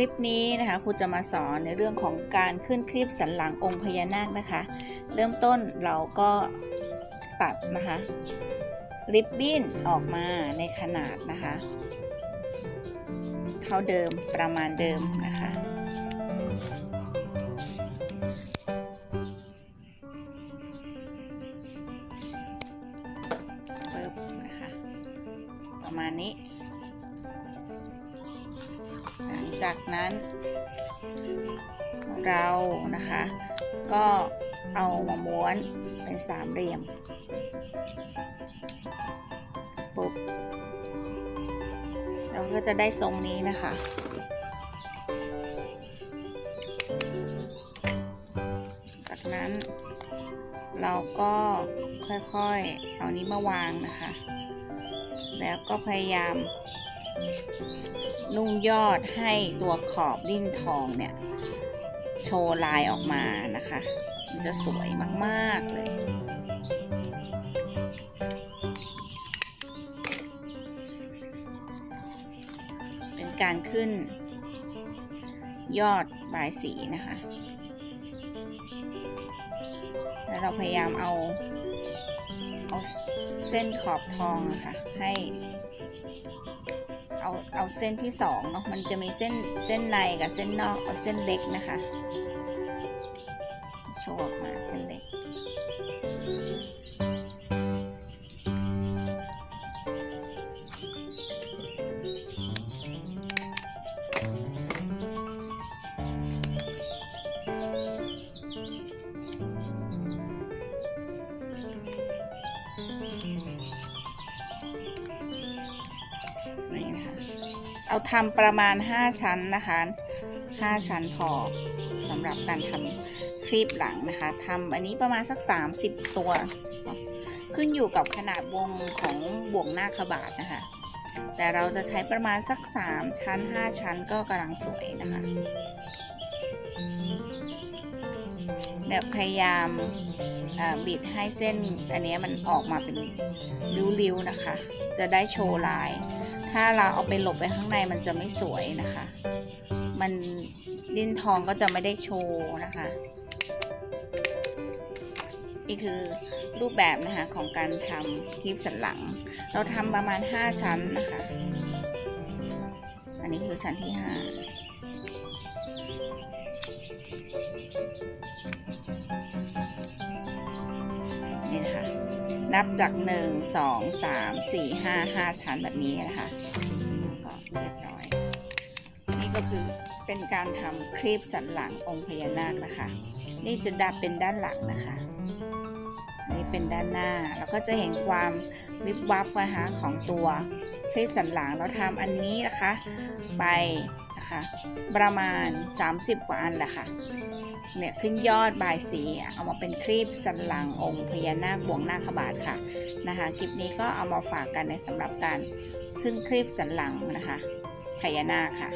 ลิปนี้นะคะครูจะมาสอนในเรื่องของการขึ้นคลิปสันหลังองค์พญานาคนะคะ เริ่มต้นเราก็ตัดนะคะริบบิ้นออกมาในขนาดนะคะ เท่าเดิมประมาณเดิมนะคะปึ๊บนะคะประมาณนี้ หลังจากนั้น เรานะคะ ก็เอามาม้วนเป็นสามเหลี่ยมปุ๊บเราก็จะได้ทรงนี้นะคะจากนั้น เราก็ค่อยๆ เอานี้มาวางนะคะ แล้วก็พยายาม นุ่งยอดให้ตัวขอบดิ้นทองเนี่ย โชว์ลายออกมานะคะ มันจะสวยมาก ๆ เลย เป็นการขึ้น ยอดบายสีนะคะ แล้วเราพยายามเอา เอาเส้นขอบทองอะค่ะ ให้เอาเอาเส้นที่สองเนาะมันจะมีเส้นเส้นในกับเส้นนอกเอาเส้นเล็กนะคะโชว์ออกมาเส้นเล็ก นี่นะคะเอาทำประมาณ 5 ชั้นนะคะ 5 ชั้นพอสำหรับการทำคลิปหลังนะคะทำอันนี้ประมาณสัก 30 ตัว ขึ้นอยู่กับขนาดวงของบ่วงหน้าขบาทนะคะ แต่เราจะใช้ประมาณสัก 3 ชั้น 5 ชั้นก็กำลังสวยนะคะ แบบพยายามบิดให้เส้นอันนี้มันออกมาเป็นริ้วๆนะคะ จะได้โชว์ลาย ถ้าเราเอาไปหลบไปข้างในมันจะไม่สวยนะคะ มันดิ้นทองก็จะไม่ได้โชว์นะคะนี่คือรูปแบบนะคะของการทำคลิปสันหลัง เราทำประมาณ 5 ชั้นนะคะ อันนี้คือชั้นที่ 5 นี่นะคะ นับจาก1 2 3 4 5 5ชั้นแบบนี้นะคะก็เรียบร้อย นี่ก็คือเป็นการทำคลิปสันหลังองค์พญานาคนะคะ นี่จะดับเป็นด้านหลังนะคะนนี้เป็นด้านหน้าแล้วก็จะเห็นความวิบวับนะคะของตัวคลิปสันหลังเราทำอันนี้นะคะ ไป นะคะ ประมาณ 30 กว่าอันแหละค่ะเนี่ยขึ้นยอดบายสีเอามาเป็นคลิปสันหลังองค์พญานาคบวงหน้าขบาทค่ะนะคะคลิปนี้ก็เอามาฝากกันในสำหรับการขึ้นคลิปสันหลังนะคะพญานาคค่ะ